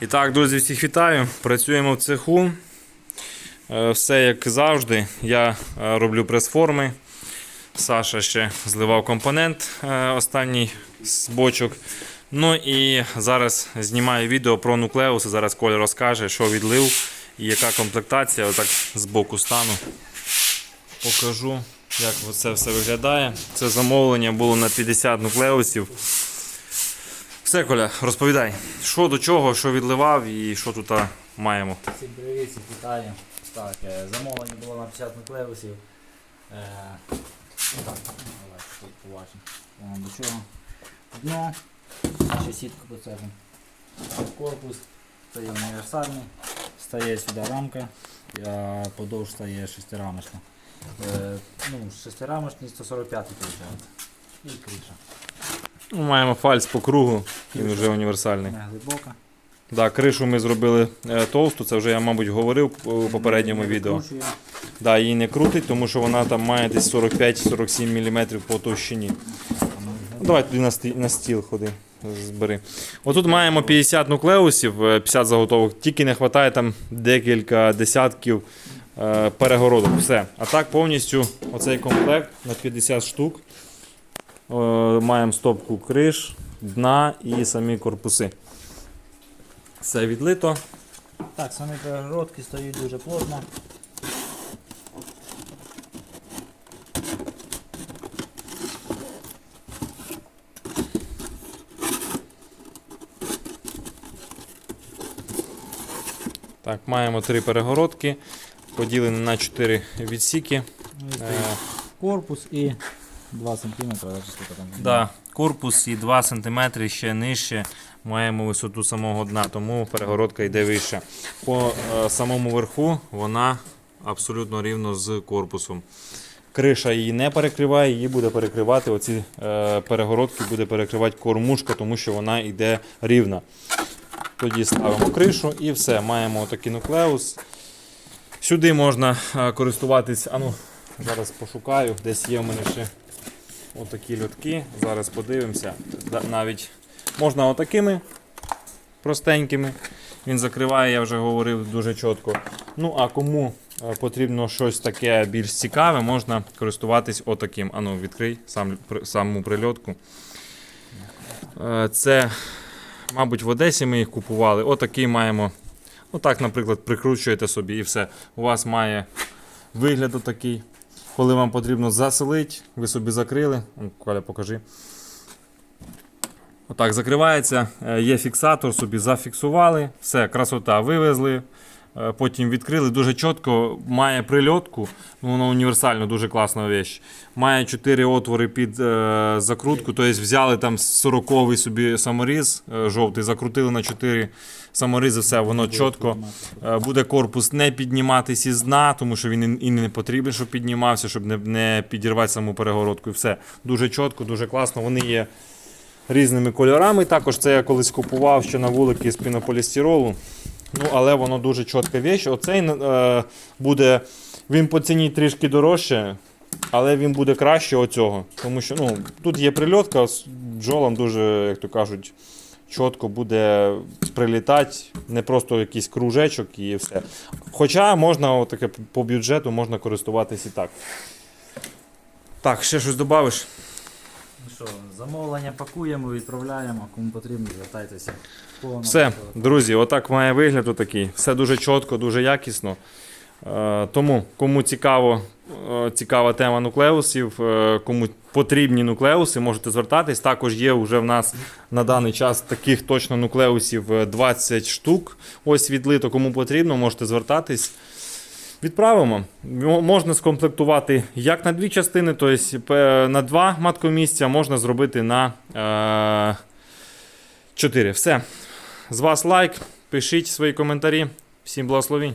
І так, друзі, всіх вітаю. Працюємо в цеху. Е, Все як завжди. Я е, роблю прес-форми. Саша ще зливав компонент е, останній з бочок. Ну і зараз знімаю відео про нуклеуси. Зараз Коля розкаже, що відлив і яка комплектація. Отак з боку стану. Покажу, як це все виглядає. Це замовлення було на 50 нуклеусів. Все, Коля, розповідай, що до чого, що відливав і що тут маємо. Всім привіт, всіх вітаю. Так, е, замовлення було на 50 нуклеусів. Е, ну так, давайте тут побачимо. До чого. Дно, наша сітка процесом. Корпус, це є універсальний. Стає сюди рамка, а подовж стає шестирамочка. Е, ну, шестирамочний 145 виходить. І криша. Ну, Маємо фальц по кругу, він вже універсальний. Не глибока. Да, кришу ми зробили е, товсту, це вже я, мабуть, говорив у попередньому Не відео. Да, її не крутить, тому що вона там має десь 45-47 мм по товщині. Ну, давай туди на стіл, ходи. Збери. Отут маємо 50 нуклеусів, е, 50 заготовок, тільки не вистачає там декілька десятків е, перегородок. Все. А так повністю оцей комплект на 50 штук. Е, маємо стопку криш, дна і самі корпуси. Все відлито. Так, самі перегородки стоять дуже плотно. Так, маємо три перегородки, поділені на 4 відсіки. Ну, корпус і 2 см, чи скільки там. Да, корпус і 2 см ще нижче маємо висоту самого дна, тому перегородка йде вище. По е, самому верху вона абсолютно рівно з корпусом. Криша її не перекриває, її буде перекривати оці е, перегородки, буде перекривати кормушка, тому що вона йде рівна. Тоді ставимо кришу і все. Маємо такий нуклеус. Сюди можна е, користуватись. А ну, зараз пошукаю, десь є в мене ще Отакі льотки. Зараз подивимося. Навіть можна отакими простенькими. Він закриває, я вже говорив дуже чітко. Ну, а кому е, потрібно щось таке більш цікаве, можна користуватись отаким. Ану, відкрий сам, саму прильотку. Е, Це, мабуть, в Одесі ми їх купували. Отакий маємо. Ну так, наприклад, прикручуєте собі і все. У вас має вигляд отакий. Коли вам потрібно заселити, ви собі закрили. Коля, покажи. Отак закривається, е, є фіксатор, собі зафіксували, все, красота, вивезли, потім відкрили. Дуже чітко, має прильотку, ну, воно універсально, дуже класна вещь. Має 4 отвори під е, закрутку, тобто взяли там 40-й собі саморіз е, жовтий, закрутили на 4 саморізи, все, воно чітко. Е, Буде корпус не підніматись із дна, тому що він і не потрібен, щоб піднімався, щоб не, не підірвати саму перегородку. І все. Дуже чітко, дуже класно. Вони є різними кольорами. Також це я колись купував ще на вулики з пінополістиролу. Ну, але воно дуже чітка віч. Оцей е, буде, він по ціні трішки дорожче, але він буде краще оцього. Тому що ну, тут є прильотка, з бджолам дуже, як то кажуть, чітко буде прилітати, не просто якийсь кружечок і все. Хоча можна отаке по бюджету можна користуватись і так. Так, ще щось додавиш? Ну що, замовлення пакуємо, відправляємо, кому потрібно, звертайтеся. Повно Все, друзі, отак має вигляд отакий. Все дуже чітко, дуже якісно. Е, тому, кому цікаво, е, цікава тема нуклеусів, е, кому потрібні нуклеуси, можете звертатись. Також є вже в нас на даний час таких точно нуклеусів е, 20 штук. Ось відлито, кому потрібно, можете звертатись. Відправимо. Можна скомплектувати як на дві частини, тобто на два маткомісця, можна зробити на е, 4. Все. З вас лайк, пишіть свої коментарі. Всім благословінь.